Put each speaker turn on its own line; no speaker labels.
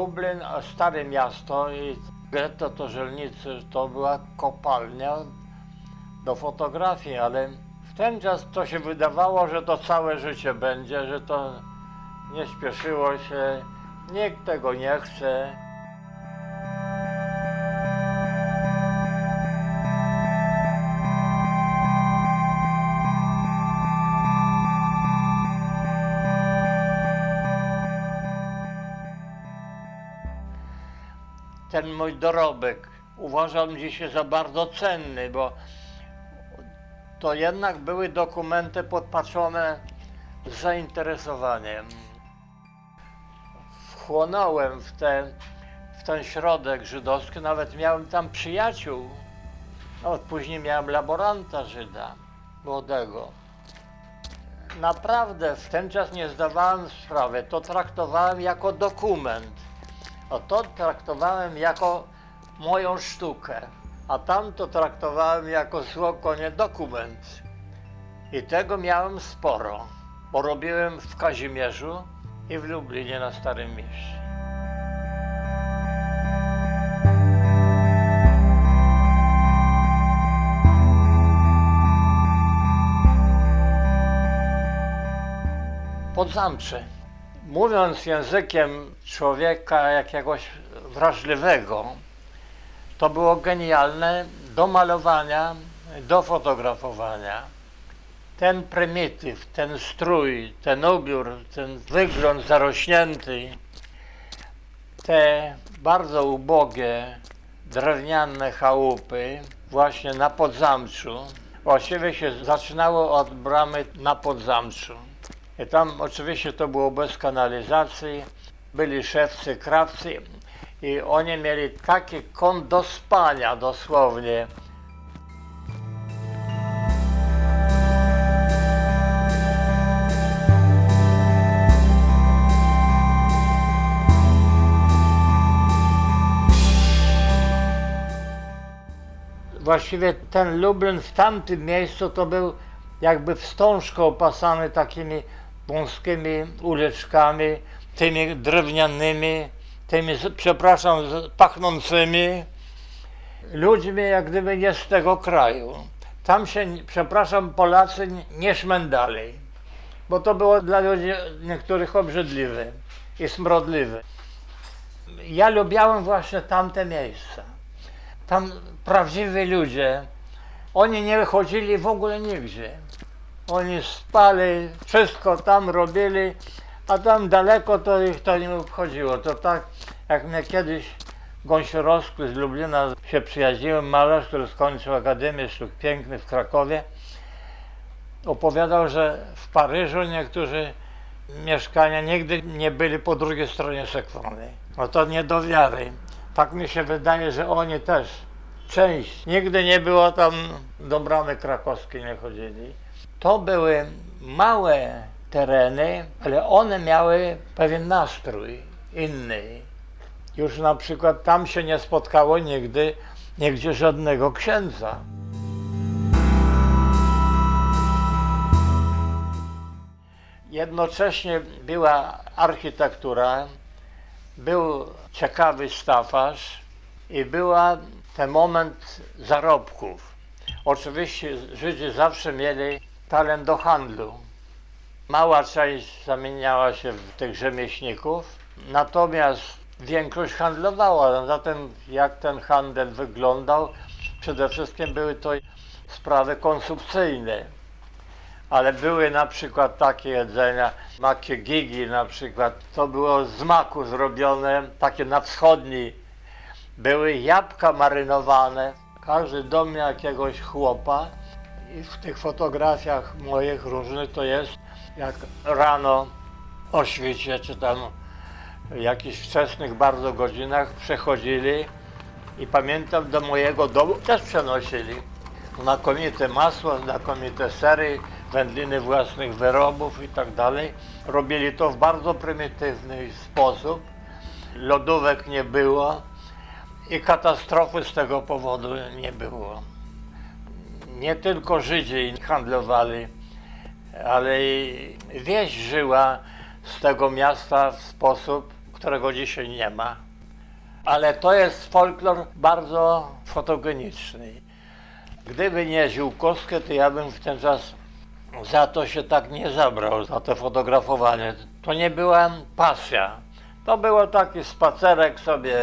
Lublin, stare miasto i getto to Żelnicy to była kopalnia do fotografii, ale w ten czas to się wydawało, że to całe życie będzie, że to nie śpieszyło się, nikt tego nie chce. Ten mój dorobek uważam dzisiaj za bardzo cenny, bo to jednak były dokumenty podpatrzone z zainteresowaniem. Wchłonąłem w ten, w ten środek żydowski, nawet miałem tam przyjaciół. Nawet później miałem laboranta Żyda, młodego. Naprawdę w ten czas nie zdawałem sprawy, to traktowałem jako dokument. A to traktowałem jako moją sztukę, a tamto traktowałem jako złokonie dokument. I tego miałem sporo, bo robiłem w Kazimierzu i w Lublinie na Starym Mieście. Podzamcze. Mówiąc językiem człowieka jakiegoś wrażliwego, to było genialne do malowania, do fotografowania. Ten prymityw, ten strój, ten ubiór, ten wygląd zarośnięty, te bardzo ubogie drewniane chałupy właśnie na Podzamczu, właściwie się zaczynało od bramy na Podzamczu. I tam oczywiście to było bez kanalizacji, byli szewcy, krawcy i oni mieli taki kąt do spania dosłownie. Właściwie ten Lublin w tamtym miejscu to był jakby wstążką opasany takimi wąskimi uliczkami, tymi drewnianymi, tymi, przepraszam, pachnącymi ludźmi jak gdyby nie z tego kraju. Tam się, przepraszam, Polacy nie- nie szmendali, bo to było dla ludzi niektórych obrzydliwe i smrodliwe. Ja lubiałem właśnie tamte miejsca. Tam prawdziwi ludzie, oni nie wychodzili w ogóle nigdzie. Oni spali, wszystko tam robili, a tam daleko to ich to nie obchodziło. To tak, jak mnie kiedyś Gąsiorowski z Lublina się przyjaźniłem, malarz, który skończył Akademię Sztuk Pięknych w Krakowie, opowiadał, że w Paryżu niektórzy mieszkania nigdy nie byli po drugiej stronie sekwony. No to nie do wiary. Tak mi się wydaje, że oni też, część, nigdy nie było tam do bramy krakowskiej nie chodzili. To były małe tereny, ale one miały pewien nastrój inny. Już na przykład tam się nie spotkało nigdy, nigdzie żadnego księdza. Jednocześnie była architektura, był ciekawy stafarz i była ten moment zarobków. Oczywiście Żydzi zawsze mieli talent do handlu. Mała część zamieniała się w tych rzemieślników, natomiast większość handlowała. Zatem jak ten handel wyglądał? Przede wszystkim były to sprawy konsumpcyjne ale były na przykład takie jedzenia, makie gigi na przykład, to było z maku zrobione, takie na wschodni. Były jabłka marynowane, każdy dom miał jakiegoś chłopa i w tych fotografiach moich różnych to jest jak rano o świcie, czy tam w jakichś wczesnych bardzo godzinach przechodzili i pamiętam do mojego domu też przenosili znakomite masło, znakomite sery, wędliny własnych wyrobów i tak dalej. Robili to w bardzo prymitywny sposób. Lodówek nie było i katastrofy z tego powodu nie było. Nie tylko Żydzi handlowali, ale i wieś żyła z tego miasta w sposób, którego dzisiaj nie ma. Ale to jest folklor bardzo fotogeniczny. Gdyby nie Ziółkowskie, to ja bym w ten czas za to się tak nie zabrał, za to fotografowanie. To nie była pasja. To było taki spacerek sobie